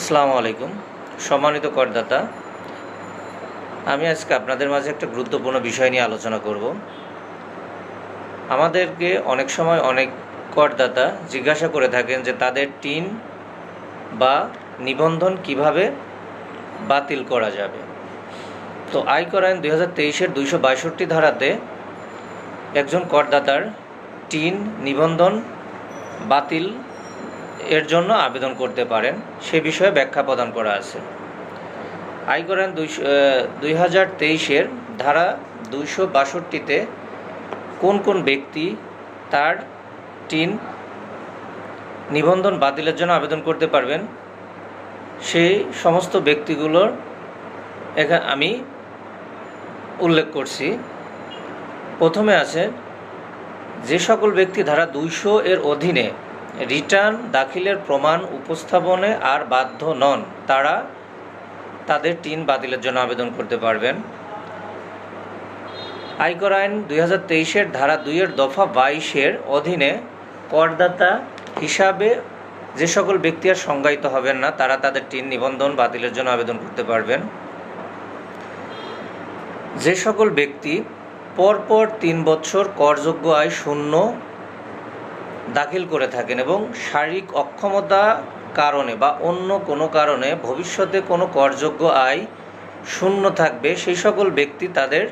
আসসালামু আলাইকুম, সম্মানিত করদাতা। আমি আজকে আপনাদের মাঝে একটা গুরুত্বপূর্ণ বিষয় নিয়ে আলোচনা করব। আমাদেরকে অনেক সময় অনেক করদাতা জিজ্ঞাসা করে থাকেন যে তাদের টিন বা নিবন্ধন কীভাবে বাতিল করা যাবে। তো আয়কর আইন দুই হাজার তেইশের দুইশো বাষট্টি ধারাতে একজন করদাতার টিন নিবন্ধন বাতিল এর জন্য আবেদন করতে পারেন। সে বিষয়ে ব্যাখ্যা প্রদান করা আছে। দুইশো দুই হাজার তেইশের ধারা দুইশো বাষট্টিতে কোন কোন ব্যক্তি তার টিন নিবন্ধন বাতিলের জন্য আবেদন করতে পারবেন, সেই সমস্ত ব্যক্তিগুলোর এখানে আমি উল্লেখ করছি। প্রথমে আছে, যে সকল ব্যক্তি ধারা দুইশো এর অধীনে রিটার্ন দাখিলের প্রমাণ উপস্থাপনে আর বাধ্য নন। তারা তাদের টিন বাতিলের জন্য আবেদন করতে পারবেন। আয়কর আইন দুই হাজার তেইশের ধারা দুইয়ের দফা বাইশের অধীনে করদাতা হিসাবে যে সকল ব্যক্তি আর সংজ্ঞায়িত হবেন না, তারা তাদের টিন নিবন্ধন বাতিলের জন্য আবেদন করতে পারবেন। যে সকল ব্যক্তি পরপর তিন বছর করযোগ্য আয় শূন্য দাখিল করে থাকেন এবং শারীরিক অক্ষমতা কারণে বা অন্য কোনো কারণে ভবিষ্যতে কোনো করযোগ্য আয় শূন্য থাকবে, সেই সকল ব্যক্তি তাদের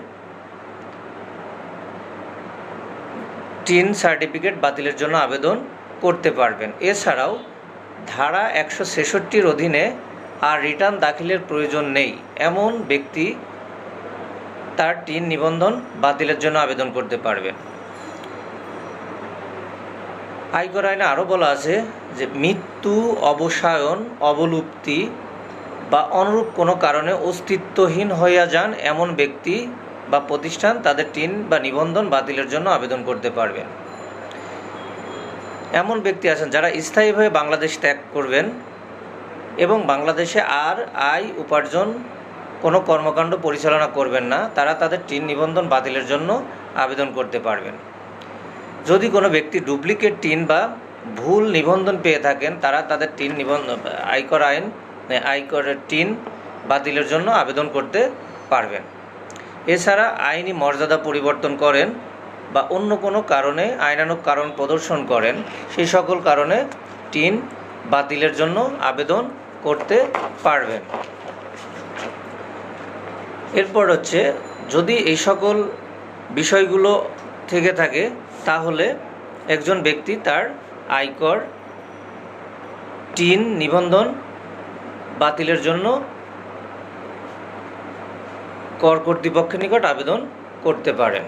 টিন সার্টিফিকেট বাতিলের জন্য আবেদন করতে পারবেন। এছাড়াও ধারা একশো ছেষট্টির অধীনে আর রিটার্ন দাখিলের প্রয়োজন নেই। এমন ব্যক্তি তার টিন নিবন্ধন বাতিলের জন্য আবেদন করতে পারবেন। আয়কর আইনে আরও বলা আছে যে মৃত্যু, অবসায়ন, অবলুপ্তি বা অনুরূপ কোনো কারণে অস্তিত্বহীন হইয়া যান এমন ব্যক্তি বা প্রতিষ্ঠান তাদের টিন বা নিবন্ধন বাতিলের জন্য আবেদন করতে পারবেন। এমন ব্যক্তি আছেন যারা স্থায়ীভাবে বাংলাদেশ ত্যাগ করবেন এবং বাংলাদেশে আর আয়, উপার্জন কোনো কর্মকাণ্ড পরিচালনা করবেন না, তারা তাদের টিন নিবন্ধন বাতিলের জন্য আবেদন করতে পারবেন। যদি কোনো ব্যক্তি ডুপ্লিকেট টিন বা ভুল নিবন্ধন পেয়ে থাকেন, তারা তাদের টিন নিবন্ধন আয়কর আইন আয়করের টিন বাতিলের জন্য আবেদন করতে পারবেন। এছাড়া আইনি মর্যাদা পরিবর্তন করেন বা অন্য কোনো কারণে আইনানুক কারণ প্রদর্শন করেন সেই সকল কারণে টিন বাতিলের জন্য আবেদন করতে পারবেন। এরপর হচ্ছে, যদি এই সকল বিষয়গুলো থেকে থাকে তাহলে একজন ব্যক্তি তার আয়কর টিন নিবন্ধন বাতিলের জন্য কর কর্তৃপক্ষের নিকট আবেদন করতে পারেন।